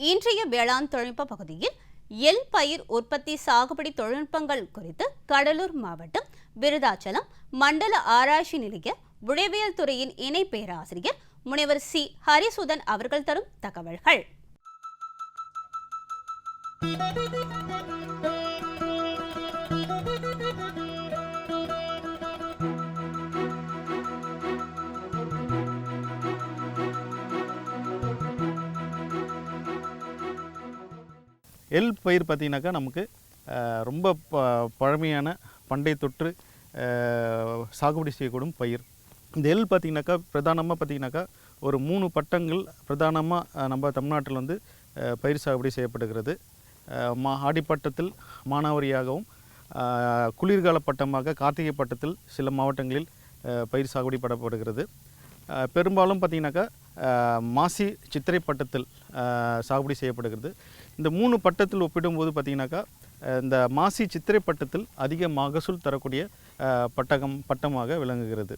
இன்றைய வேளாண் தொழில்நுட்ப பகுதியில் எல் பயிர் உற்பத்தி சாகுபடி தொழில்நுட்பங்கள் குறித்து கடலூர் மாவட்டம் விருதாச்சலம் மண்டல ஆராய்ச்சி நிலைய உழவியல் துறையின் இணை பேராசிரியர் முனைவர் சி. ஹரிசுதன் அவர்கள் தரும் தகவல்கள். எள் பயிர் பார்த்திங்கனாக்கா நமக்கு ரொம்ப ப பழமையான பண்டை தொற்று சாகுபடி செய்யக்கூடும் பயிர். இந்த எல் பார்த்திங்கனாக்கா பிரதானமாக பார்த்திங்கனாக்கா ஒரு மூணு பட்டங்கள் பிரதானமாக நம்ம தமிழ்நாட்டில் வந்து பயிர் சாகுபடி செய்யப்படுகிறது. மா ஆடிப்பட்டத்தில் மானாவரியாகவும் குளிர்கால பட்டமாக கார்த்திகை பட்டத்தில் சில மாவட்டங்களில் பயிர் சாகுபடி படப்படுகிறது. பெரும்பாலும் பார்த்தீங்கன்னாக்கா மாசி சித்திரை பட்டத்தில் சாகுபடி செய்யப்படுகிறது. இந்த மூணு பட்டத்தில் ஒப்பிடும்போது பார்த்திங்கனாக்கா இந்த மாசி சித்திரை பட்டத்தில் அதிக மகசூல் தரக்கூடிய பட்டகம் பட்டமாக விளங்குகிறது.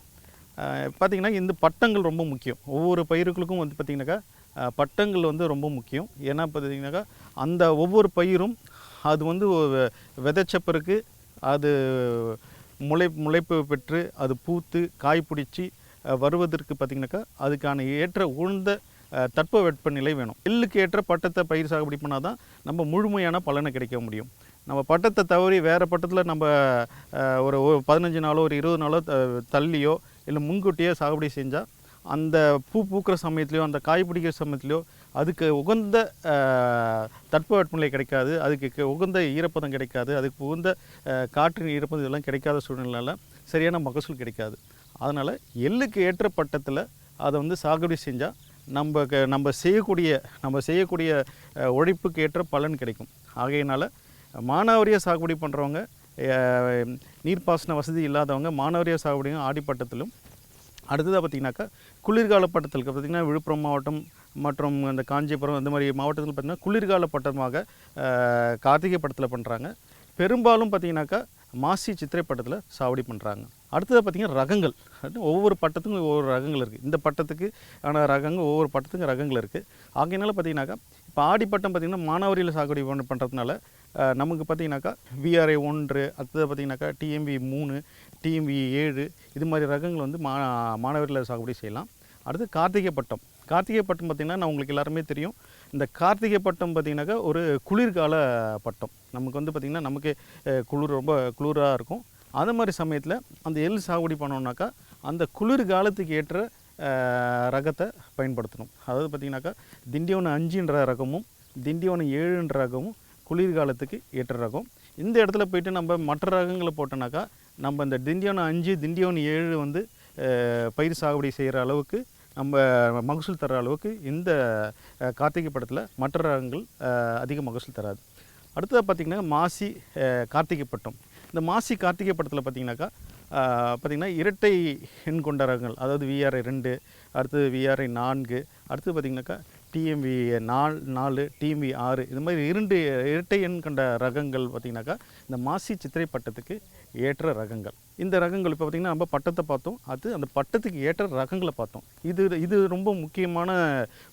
பார்த்திங்கன்னா இந்த பட்டங்கள் ரொம்ப முக்கியம். ஒவ்வொரு பயிர்களுக்கும் வந்து பார்த்திங்கனாக்கா பட்டங்கள் வந்து ரொம்ப முக்கியம். ஏன்னா பார்த்திங்கனாக்கா அந்த ஒவ்வொரு பயிரும் அது வந்து விதைச்ச பிறகு அது முளை முளைப்பு பெற்று அது பூத்து காய் பிடிச்சி வருவதற்கு பார்த்திங்கனாக்கா அதுக்கான ஏற்ற உழ்ந்த அஹ், தட்ப வெப்பநிலை வேணும். எள்ளுக்கு ஏற்ற பட்டத்தை பயிர் சாகுபடி பண்ணால் தான் நம்ம முழுமையான பலனை கிடைக்க முடியும். நம்ம பட்டத்தை தவறி வேறு பட்டத்தில் நம்ம ஒரு பதினஞ்சு நாளோ ஒரு இருபது நாளோ தள்ளியோ இல்லை முன்கூட்டியோ சாகுபடி செஞ்சால் அந்த பூ பூக்கிற சமயத்துலையோ அந்த காய் பிடிக்கிற சமயத்துலையோ அதுக்கு உகந்த அஹ், தட்பவெப்பநிலை கிடைக்காது. அதுக்கு உகந்த ஈரப்பதம் கிடைக்காது. அதுக்கு உகந்த காற்றின் ஈரப்பதம் இதெல்லாம் கிடைக்காத சூழ்நிலையில் சரியான மகசூல் கிடைக்காது. அதனால் எள்ளுக்கு ஏற்ற பட்டத்தில் அதை வந்து சாகுபடி செஞ்சால் நம்ம க- நம்ம செய்யக்கூடிய நம்ம செய்யக்கூடிய உழைப்புக்கு ஏற்ற பலன் கிடைக்கும். ஆகையினால் மானாவரியாக சாகுபடி பண்ணுறவங்க நீர்ப்பாசன வசதி இல்லாதவங்க மானாவரியாக சாகுபடியும் ஆடிப்பட்டத்திலும் அடுத்ததாக பார்த்திங்கனாக்கா குளிர்கால பட்டத்திற்கு பார்த்திங்கன்னா விழுப்புரம் மாவட்டம் மற்றும் அந்த காஞ்சிபுரம் இந்த மாதிரி மாவட்டத்தில் பார்த்திங்கன்னா குளிர்கால பட்டமாக கார்த்திகை பட்டத்தில் பண்ணுறாங்க பெரும்பாலும் பார்த்திங்கனாக்கா மாசி சித்திரை பட்டத்தில் சாவடி பண்ணுறாங்க அடுத்ததாக பார்த்திங்கன்னா ரகங்கள். ஒவ்வொரு பட்டத்துக்கும் ஒவ்வொரு ரகங்கள் இருக்குது இந்த பட்டத்துக்கு ஆனால் ரகங்கள் ஒவ்வொரு பட்டத்துக்கும் ரகங்கள் இருக்குது ஆகையினால பார்த்திங்கனாக்கா இப்போ ஆடிப்பட்டம் பார்த்திங்கன்னா மானாவரியில் சாகுபடி பண்ண பண்ணுறதுனால நமக்கு பார்த்திங்கனாக்கா விஆர்ஐ ஒன்று அடுத்தது பார்த்திங்கனாக்கா டிஎம்வி மூணு டிஎம்வி ஏழு இது மாதிரி ரகங்கள் வந்து மா மாணவர்களில் சாகுபடி செய்யலாம். அடுத்து கார்த்திகை பட்டம் கார்த்திகை பட்டம் பார்த்திங்கன்னா நான் உங்களுக்கு எல்லாருமே தெரியும். இந்த கார்த்திகை பட்டம் பார்த்திங்கனாக்கா ஒரு குளிர்கால பட்டம். நமக்கு வந்து பார்த்திங்கன்னா நமக்கு குளிர் ரொம்ப குளிராக இருக்கும். அது மாதிரி சமயத்தில் அந்த எள் சாகுபடி பண்ணோம்னாக்கா அந்த குளிர் காலத்துக்கு ஏற்ற ரகத்தை பயன்படுத்தணும். அதாவது பார்த்திங்கனாக்கா திண்டிவனம் அஞ்சுன்ற ரகமும் திண்டிவனம் ஏழுன்ற ரகமும் குளிர்காலத்துக்கு ஏற்ற ரகம். இந்த இடத்துல போயிட்டு நம்ம மற்ற ரகங்களை போட்டோம்னாக்கா நம்ம இந்த திண்டிவனம் அஞ்சு திண்டிவனம் ஏழு வந்து பயிர் சாகுபடி செய்கிற அளவுக்கு நம்ம மகசூல் தர அளவுக்கு இந்த கார்த்திகை படத்தில் மற்ற ரகங்கள் அதிக மகசூல் தராது. அடுத்தது பார்த்திங்கன்னா மாசி கார்த்திகை பட்டம். இந்த மாசி கார்த்திகை படத்தில் பார்த்திங்கனாக்கா பார்த்திங்கன்னா இரட்டை எண் கொண்ட ரகங்கள் அதாவது விஆர்ஐ ரெண்டு அடுத்தது விஆர்ஐ நான்கு அடுத்தது பார்த்திங்கனாக்கா டிஎம்வி நாலு நாலு டிஎம்வி ஆறு இது மாதிரி இரண்டு இரட்டை எண் கொண்ட ரகங்கள் பார்த்திங்கனாக்கா இந்த மாசி சித்திரை பட்டத்துக்கு ஏற்ற ரகங்கள். இந்த ரகங்கள் இப்போ பார்த்திங்கன்னா நம்ம பட்டத்தை பார்த்தோம். அது அந்த பட்டத்துக்கு ஏற்ற ரகங்களை பார்த்தோம். இது இது ரொம்ப முக்கியமான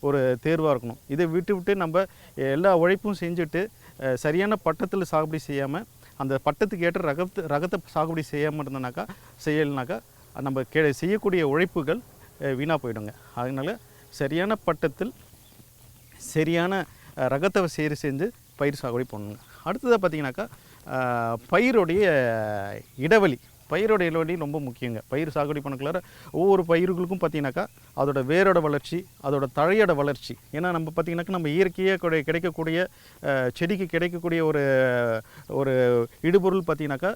ஒரு தேர்வாக இருக்கணும். இதை விட்டு விட்டு நம்ம எல்லா உழைப்பும் செஞ்சுட்டு சரியான பட்டத்தில் சாகுபடி செய்யாமல் அந்த பட்டத்துக்கு ஏற்ற ரகத்து ரகத்தை சாகுபடி செய்யாமல் இருந்தனாக்கா செய்யலைனாக்கா நம்ம கே செய்யக்கூடிய உழைப்புகள் வீணாக போயிடுங்க. அதனால் சரியான பட்டத்தில் சரியான ரகத்தை சேறு செஞ்சு பயிர் சாகுபடி பண்ணணும் அடுத்ததாக பார்த்தீங்கன்னாக்கா பயிருடைய இடைவெளி. பயிரோட இடைவெளி ரொம்ப முக்கியங்க. பயிர் சாகுபடி பண்ணக்குள்ளார ஒவ்வொரு பயிர்களுக்கும் பார்த்தீங்கன்னாக்கா அதோட வேரோட வளர்ச்சி அதோட தழையோட வளர்ச்சி. ஏன்னா நம்ம பார்த்திங்கனாக்கா நம்ம இயற்கையாக கிடைக்கக்கூடிய செடிக்கு கிடைக்கக்கூடிய ஒரு ஒரு இடுபொருள் பார்த்தீங்கன்னாக்கா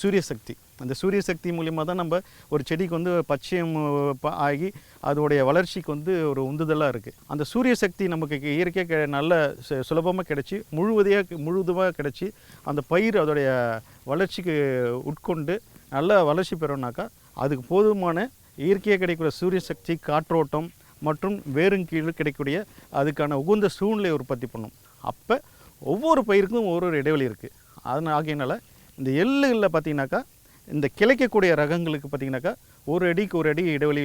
சூரிய சக்தி. அந்த சூரிய சக்தி மூலியமாக தான் நம்ம ஒரு செடிக்கு வந்து பச்சையம் ஆகி அதோடைய வளர்ச்சிக்கு வந்து ஒரு உந்துதலாக இருக்குது அந்த சூரிய சக்தி நமக்கு இயற்கையாக கிடை நல்ல சுலபமாக கிடச்சி முழுவதையாக முழுவதுமாக கிடச்சி அந்த பயிர் அதோடைய வளர்ச்சிக்கு உட்கொண்டு நல்ல வளர்ச்சி பெறோம்னாக்கா அதுக்கு போதுமான இயற்கையாக கிடைக்கிற சூரிய சக்தி காற்றோட்டம் மற்றும் வேரும் கீழ் கிடைக்கக்கூடிய அதுக்கான உகந்த சூழ்நிலையை உற்பத்தி பண்ணும். அப்போ ஒவ்வொரு பயிருக்கும் ஒவ்வொரு இடைவெளி இருக்குது அதனால் ஆகையினால இந்த எள்ளுகளில் பார்த்தீங்கன்னாக்கா இந்த கிளைக்கக்கூடிய ரகங்களுக்கு பார்த்தீங்கன்னாக்கா ஒரு அடிக்கு ஒரு அடி இடைவெளி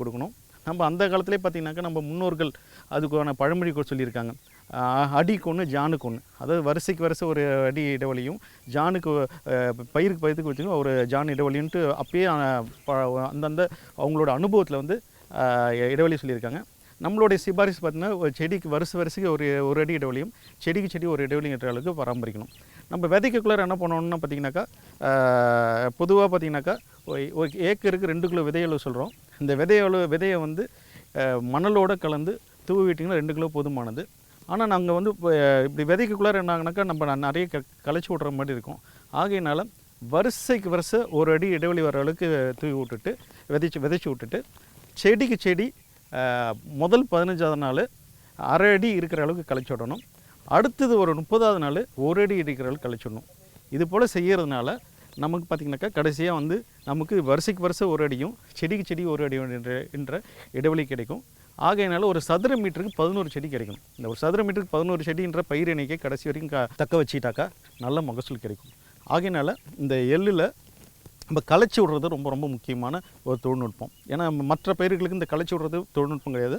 கொடுக்கணும். நம்ம அந்த காலத்திலே பார்த்தீங்கன்னாக்கா நம்ம முன்னோர்கள் அதுக்கான பழமொழி கூட சொல்லியிருக்காங்க அடிக்கு ஒன்று ஜானுக்கு ஒன்று அதாவது வரிசைக்கு வரிசை ஒரு அடி இடைவெளியும் ஜானுக்கு பயிருக்கு பயிருக்கு வச்சுக்கோ ஒரு ஜான் இடைவெளின்ட்டு அப்பயே அந்தந்த அவங்களோட அனுபவத்தில் வந்து இடைவெளி சொல்லியிருக்காங்க. நம்மளுடைய சிபாரிசு பார்த்தீங்கன்னா ஒரு செடிக்கு வருஷ வரிசைக்கு ஒரு ஒரு அடி இடைவெளியும் செடிக்கு செடி ஒரு இடைவெளிங்கிற அளவுக்கு பராமரிக்கணும். நம்ம விதைக்கக்குள்ளார என்ன பண்ணணும்னா பார்த்தீங்கன்னாக்கா பொதுவாக பார்த்தீங்கன்னாக்கா ஒரு- ஒரு ஏக்கருக்கு ரெண்டு கிலோ விதையளவு சொல்கிறோம் இந்த விதையளவு விதையை வந்து மணலோடு கலந்து தூவி விட்டிங்கன்னா ரெண்டு கிலோ போதுமானது. ஆனால் நாங்கள் வந்து இப்போ இப்படி விதைக்குள்ளார என்னாங்கனாக்கா நம்ம நிறைய க களைச்சி விட்ற மாதிரி இருக்கும். ஆகையினால வரிசைக்கு வரிசை ஒரு அடி இடைவெளி வர அளவுக்கு தூவி விட்டுட்டு விதைச்சு விதைச்சி விட்டுட்டு செடிக்கு செடி முதல் பதினஞ்சாவது நாள் அரை அடி இருக்கிற அளவுக்கு களைச்சி விடணும். அடுத்தது ஒரு முப்பதாவது நாள் ஒரு அடி இடிக்கிறவள் கழிச்சிடணும். விடணும் இது போல் செய்கிறதுனால நமக்கு பார்த்திங்கனாக்கா கடைசியாக வந்து நமக்கு வரிசைக்கு வருஷம் ஒரு அடியும் செடிக்கு செடி ஒரு அடி என்ற இடைவெளி கிடைக்கும். ஆகையினால ஒரு சதுர மீட்டருக்கு பதினோரு செடி கிடைக்கும். இந்த ஒரு சதுர மீட்டருக்கு பதினோரு செடின்ற பயிர் எண்ணிக்கை கடைசி வரைக்கும் க தக்க வச்சிட்டாக்கா நல்ல மகசூல் கிடைக்கும். ஆகையினால இந்த எள்ளில் நம்ம களைச்சி விடுறது ரொம்ப ரொம்ப முக்கியமான ஒரு தொழில்நுட்பம். ஏன்னா மற்ற பயிர்களுக்கு இந்த களைச்சி விடுறது தொழில்நுட்பம் கிடையாது.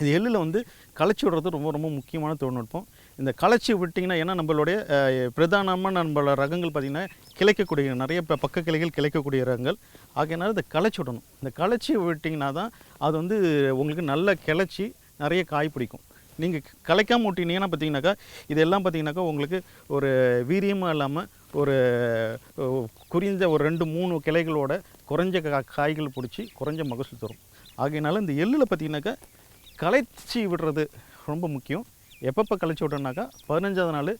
இது எள்ளில் வந்து களைச்சி விடுறது ரொம்ப ரொம்ப முக்கியமான தொழில்நுட்பம். இந்த களைச்சி விட்டிங்கன்னா ஏன்னா நம்மளுடைய பிரதானமாக நம்மளோட ரகங்கள் பார்த்திங்கன்னா கிளைக்கக்கூடிய நிறைய இப்போ பக்க கிளைகள் கிளைக்கக்கூடிய ரகங்கள். ஆகையினால இதை களைச்சி விடணும். இந்த களைச்சி விட்டிங்கன்னா தான் அது வந்து உங்களுக்கு நல்ல கிளச்சி நிறைய காய் பிடிக்கும். நீங்கள் கலைக்காமல் விட்டிங்கன்னா பார்த்தீங்கன்னாக்கா இதெல்லாம் பார்த்தீங்கன்னாக்கா உங்களுக்கு ஒரு வீரியமாக இல்லாமல் ஒரு குறிந்த குறிஞ்ச ஒரு ரெண்டு மூணு கிளைகளோட குறைஞ்ச கா- காய்கள் பிடிச்சி குறைஞ்ச மகசூல் தரும். ஆகையினால இந்த எள்ளில் பார்த்தீங்கன்னாக்கா களைச்சி விடுறது ரொம்ப முக்கியம். எப்பப்போ கழிச்சு விட்டோம்னாக்கா பதினஞ்சாவது நாள்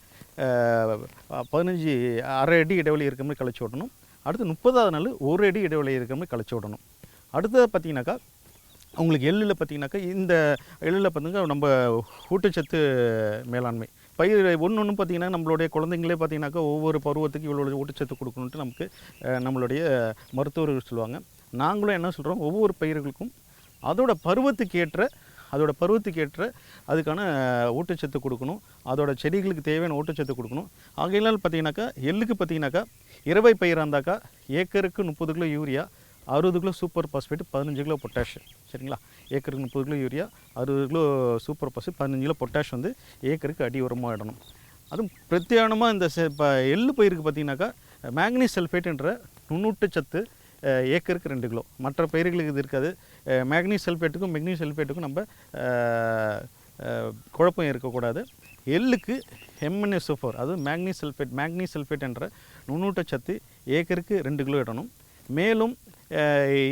பதினஞ்சு அரை அடி இடைவெளி இருக்கிற மாதிரி கழிச்சு விடணும். அடுத்து முப்பதாவது நாள் ஒரு அடி இடைவெளி இருக்கிற மாதிரி கழிச்சு விடணும். அடுத்தது பார்த்தீங்கன்னாக்கா உங்களுக்கு எள்ளில் பார்த்தீங்கன்னாக்கா இந்த எள்ளில் பார்த்தீங்கன்னா நம்ம ஊட்டச்சத்து மேலாண்மை. பயிர் ஒன்று ஒன்று பார்த்தீங்கன்னா நம்மளுடைய குழந்தைங்களே பார்த்திங்கனாக்கா ஒவ்வொரு பருவத்துக்கு இவ்வளோ ஊட்டச்சத்து கொடுக்கணுன்ட்டு நமக்கு நம்மளுடைய மருத்துவர்கள் சொல்லுவாங்க. நாங்களும் என்ன சொல்கிறோம் ஒவ்வொரு பயிர்களுக்கும் அதோட பருவத்துக்கு ஏற்ற அதோடய பருவத்துக்கு ஏற்ற அதுக்கான ஊட்டச்சத்து கொடுக்கணும். அதோட செடிகளுக்கு தேவையான ஊட்டச்சத்து கொடுக்கணும். ஆகையினால் பார்த்தீங்கன்னாக்கா எள்ளுக்கு பார்த்தீங்கன்னாக்கா இரவை பயிராக இருந்தாக்கா ஏக்கருக்கு முப்பது கிலோ யூரியா அறுபது கிலோ சூப்பர் பாஸ்பேட் பதினஞ்சு கிலோ பொட்டாஷ். சரிங்களா? ஏக்கருக்கு முப்பது கிலோ யூரியா அறுபது கிலோ சூப்பர் பாஸ்பேட் பதினஞ்சு கிலோ பொட்டாஷ் வந்து ஏக்கருக்கு அடி உரமாக இடணும். அதுவும் பிரத்யானமாக இந்த இப்போ எள்ளு பயிருக்கு பார்த்தீங்கன்னாக்கா மேக்னீஸ் சல்ஃபேட்ன்ற நுண்ணூட்டச்சத்து ஏக்கருக்கு ரெண்டு கிலோ. மற்ற பயிர்களுக்கு இது இருக்காது. மேக்னீஸ் சல்ஃபேட்டுக்கும் மெக்னீஸ் சல்ஃபேட்டுக்கும் நம்ம குழப்பம் இருக்கக்கூடாது. எள்ளுக்கு எம்என்எஸ்ஓஃபோர் அது மேக்னீஸ் சல்ஃபேட் மேக்னீஸ் சல்ஃபேட் என்ற நுண்ணூட்டச்சத்து ஏக்கருக்கு ரெண்டு கிலோ இடணும். மேலும்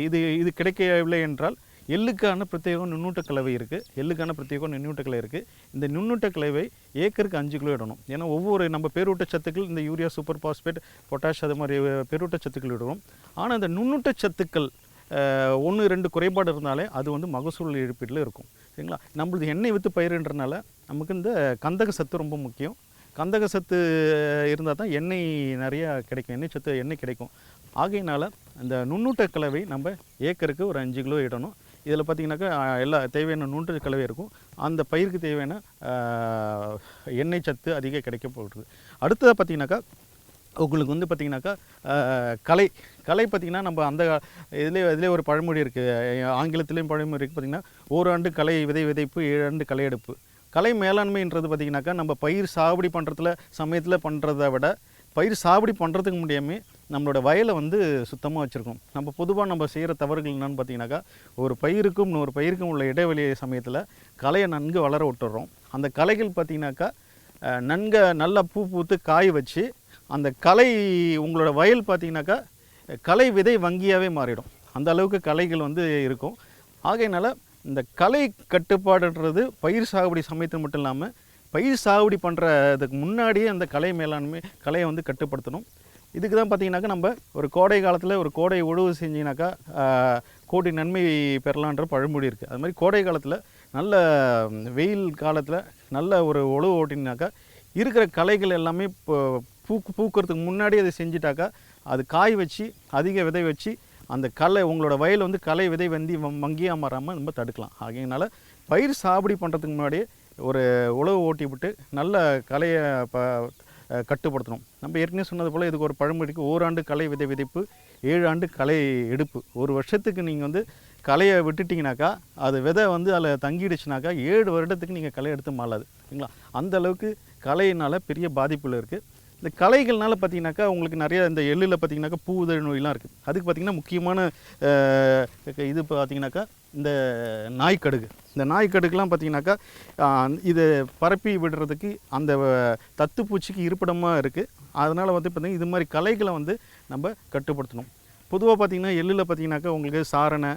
இது இது கிடைக்கவில்லை என்றால் எள்ளுக்கான பிரத்யேகம் நுண்ணூட்ட கலவை இருக்குது எள்ளுக்கான பிரத்யேகம் நுண்ணூட்ட கலவை இருக்குது இந்த நுண்ணூட்ட கலவை ஏக்கருக்கு அஞ்சு கிலோ இடணும். ஏன்னா ஒவ்வொரு நம்ம பேரூட்ட சத்துக்கள் இந்த யூரியா சூப்பர் பாஸ்பேட் பொட்டாஷ் அது மாதிரி பேரூட்ட சத்துக்கள் இடுவோம். ஆனால் இந்த நுண்ணூட்ட சத்துக்கள் ஒன்று ரெண்டு குறைபாடு இருந்தாலே அது வந்து மகசூல் இழப்பீட்டில் இருக்கும். சரிங்களா? நம்மளது எண்ணெய் வித்து பயிருன்றனால நமக்கு இந்த கந்தக சத்து ரொம்ப முக்கியம். கந்தக சத்து இருந்தால் தான் எண்ணெய் நிறையா கிடைக்கும். எண்ணெய் சத்து எண்ணெய் கிடைக்கும். ஆகையினால இந்த நுண்ணூட்ட கலவை நம்ம ஏக்கருக்கு ஒரு அஞ்சு கிலோ இடணும். இதில் பார்த்தீங்கன்னாக்கா எல்லா தேவையான நுண்ணூட்ட கலவை இருக்கும். அந்த பயிருக்கு தேவையான எண்ணெய் சத்து அதிக கிடைக்க போகிறது அடுத்ததாக பார்த்தீங்கன்னாக்கா உங்களுக்கு வந்து பார்த்திங்கனாக்கா கலை. கலை பார்த்திங்கன்னா நம்ம அந்த இதிலே இதிலே ஒரு பழமொழி இருக்குது ஆங்கிலத்திலையும் பழமொழி இருக்குது பார்த்திங்கன்னா ஓராண்டு கலை விதை விதைப்பு ஏழு ஆண்டு களை எடுப்பு. கலை மேலாண்மைன்றது பார்த்திங்கனாக்கா நம்ம பயிர் சாகுபடி பண்ணுறதுல சமயத்தில் பண்ணுறத விட பயிர் சாகுபடி பண்ணுறதுக்கு முடியாமல் நம்மளோட வயலை வந்து சுத்தமாக வச்சுருக்கோம். நம்ம பொதுவாக நம்ம செய்கிற தவறுகள் என்னென்னு பார்த்தீங்கன்னாக்கா ஒரு பயிருக்கும் இன்னொரு பயிருக்கும் உள்ள இடைவெளி சமயத்தில் களையை நன்கு வளர விட்டுறோம். அந்த களைகள் பார்த்திங்கனாக்கா நன்க நல்லா பூ பூத்து காய் வச்சு அந்த கலை உங்களோட வயல் பார்த்தீங்கன்னாக்கா கலை விதை வங்கியாகவே மாறிடும். அந்த அளவுக்கு கலைகள் வந்து இருக்கும். ஆகையினால இந்த கலை கட்டுப்பாடுன்றது பயிர் சாகுபடி சமயத்தில் மட்டும் இல்லாமல் பயிர் சாகுபடி பண்ணுறதுக்கு முன்னாடியே அந்த கலை மேலாண்மை கலையை வந்து கட்டுப்படுத்தணும். இதுக்கு தான் பார்த்தீங்கன்னாக்கா நம்ம ஒரு கோடை காலத்தில் ஒரு கோடை உழவு செஞ்சினாக்கா கோடி நன்மை பெறலான்ற பழமொழி இருக்குது அது மாதிரி கோடை காலத்தில் நல்ல வெயில் காலத்தில் நல்ல ஒரு உழவு ஓட்டினாக்கா இருக்கிற கலைகள் எல்லாமே இப்போ பூக்கு பூக்கிறதுக்கு முன்னாடி அதை செஞ்சிட்டாக்கா அது காய் வச்சு அதிக விதை வச்சு அந்த களை உங்களோட வயல் வந்து களை விதை வந்து மங்கியாக மாறாமல் நம்ம தடுக்கலாம். ஆகையினால பயிர் சாகுபடி பண்ணுறதுக்கு முன்னாடியே ஒரு உழவு ஓட்டி விட்டு நல்ல களையை ப கட்டுப்படுத்தணும். நம்ம ஏற்கனவே சொன்னது போல் இதுக்கு ஒரு பழமொழிக்கு ஓராண்டு களை விதை விதைப்பு ஏழு ஆண்டு களை எடுப்பு. ஒரு வருஷத்துக்கு நீங்கள் வந்து களையை விட்டுட்டிங்கனாக்கா அது விதை வந்து அதில் தங்கிடுச்சுனாக்கா ஏழு வருடத்துக்கு நீங்கள் களை எடுத்து மாளாது சரிங்களா? அந்த அளவுக்கு களையினால் பெரிய பாதிப்புகள் இருக்குது இந்த களைகள்னால பார்த்தீங்கன்னாக்கா உங்களுக்கு நிறைய இந்த எள்ளில் பார்த்தீங்கன்னாக்கா பூ உதழ் நோயெலாம் இருக்குது அதுக்கு பார்த்தீங்கன்னா முக்கியமான இது பார்த்தீங்கன்னாக்கா இந்த நாய்க்கடுகு. இந்த நாய்க்கடுகுலாம் பார்த்தீங்கன்னாக்கா ஆஹ், இது பரப்பி விடுறதுக்கு அந்த தத்துப்பூச்சிக்கு இருப்பிடமாக இருக்குது அதனால் வந்து பார்த்திங்கன்னா இது மாதிரி கலைகளை வந்து நம்ம கட்டுப்படுத்தணும். பொதுவாக பார்த்திங்கன்னா எள்ளில் பார்த்தீங்கன்னாக்கா உங்களுக்கு சாரணை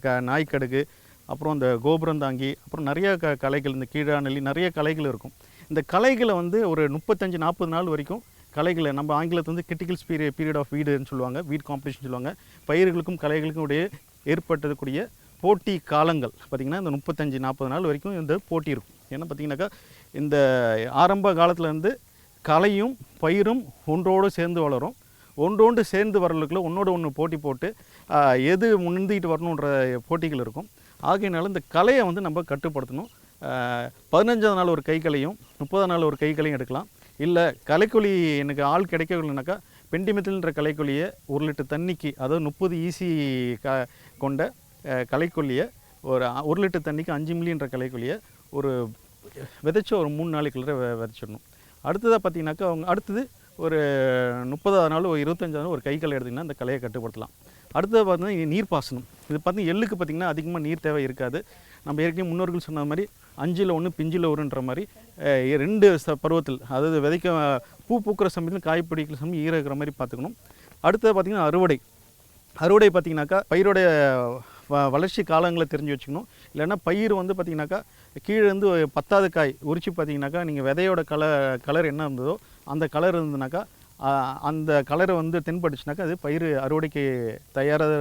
க- நாய்க்கடுகு அப்புறம் இந்த கோபுரந்தாங்கி அப்புறம் நிறைய க கலைகள் இந்த கீழாநெல்லி நிறைய கலைகள் இருக்கும். இந்த கலைகளை வந்து ஒரு முப்பத்தஞ்சு நாற்பது நாள் வரைக்கும் கலைகளை நம்ம ஆங்கிலத்தில் வந்து கிரிட்டிக்கல் பீரியட் பீரியட் ஆஃப் வீடுன்னு சொல்லுவாங்க. வீட் காம்படிஷன் சொல்லுவாங்க. பயிர்களுக்கும் கலைகளுக்கும் உடைய ஏற்பட்டக்கூடிய போட்டி காலங்கள். பார்த்திங்கன்னா இந்த முப்பத்தஞ்சு நாற்பது நாள் வரைக்கும் இந்த போட்டி இருக்கும். ஏன்னா பார்த்தீங்கன்னாக்கா இந்த ஆரம்ப காலத்துலேருந்து கலையும் பயிரும் ஒன்றோடு சேர்ந்து வளரும். ஒன்றோண்டு சேர்ந்து வரலுக்குள்ள ஒன்றோடு ஒன்று போட்டி போட்டு எது முந்திட்டு வரணுன்ற போட்டிகள் இருக்கும். ஆகையினால இந்த கலையை வந்து நம்ம கட்டுப்படுத்தணும். பதினஞ்சாவது நாள் ஒரு கைகளையும் முப்பதாம் நாள் ஒரு கைகளையும் எடுக்கலாம். இல்லை கலைக்குழி எனக்கு ஆள் கிடைக்கவில்லைனாக்கா பெண்டிமெத்தில்ன்ற கலைக்கொல்லியை ஒரு லிட்டர் தண்ணிக்கு அதாவது முப்பது ஈசி க கொண்ட கலைக்கொல்லியை ஒரு ஒரு லிட்டர் தண்ணிக்கு அஞ்சு மில்லின்ற கலைக்கொல்லியை ஒரு விதைச்ச ஒரு மூணு நாளைக்குள்ளே விதைச்சிடணும். அடுத்ததாக பார்த்தீங்கன்னாக்கா அவங்க அடுத்தது ஒரு முப்பதாவது நாள் ஒரு இருபத்தஞ்சாவது நாள் ஒரு கை களை எடுத்திங்கன்னா அந்த கலையை கட்டுப்படுத்தலாம். அடுத்தது பார்த்தீங்கன்னா நீர்ப்பாசனம். இது பார்த்தீங்கன்னா எள்ளுக்கு பார்த்திங்கன்னா அதிகமாக நீர் தேவை இருக்காது. நம்ம ஏற்கனவே முன்னோர்கள் சொன்ன மாதிரி அஞ்சில் ஒன்று பிஞ்சில் ஒருன்ற மாதிரி ரெண்டு ச பருவத்தில் அதாவது விதைக்க பூ பூக்கிற சமயத்தில் காய் பிடிக்கிற சமயம் ஈர இருக்கிற மாதிரி பார்த்துக்கணும். அடுத்தது பார்த்திங்கன்னா அறுவடை. அறுவடை பார்த்திங்கனாக்கா பயிரோடைய வ வளர்ச்சி காலங்களை தெரிஞ்சு வச்சுக்கணும். இல்லைன்னா பயிர் வந்து பார்த்திங்கனாக்கா கீழே இருந்து ஒரு பத்தாவது காய் உரிச்சு பார்த்தீங்கன்னாக்கா நீங்கள் விதையோட கலர் கலர் என்ன இருந்ததோ அந்த கலர் இருந்ததுனாக்கா அந்த கலரை வந்து தென்பட்டுச்சுனாக்கா அது பயிர் அறுவடைக்கு தயாராக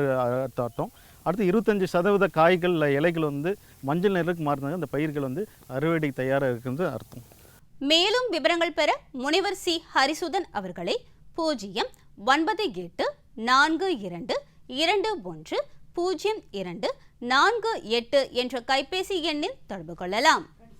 அர்த்தம் அடுத்து இருபத்தஞ்சி சதவீத காய்கள் இலைகள் வந்து மஞ்சள் நிறத்துக்கு மாறினாங்க அந்த பயிர்கள் வந்து அறுவடை தயாராக இருக்குன்னு அர்த்தம். மேலும் விவரங்கள் பெற முனைவர் சி. ஹரிசுதன் அவர்களை பூஜ்ஜியம் ஒன்பது எட்டு நான்கு இரண்டு இரண்டு ஒன்று பூஜ்ஜியம் இரண்டு நான்கு எட்டு என்ற கைபேசி எண்ணில் தொடர்பு கொள்ளலாம்.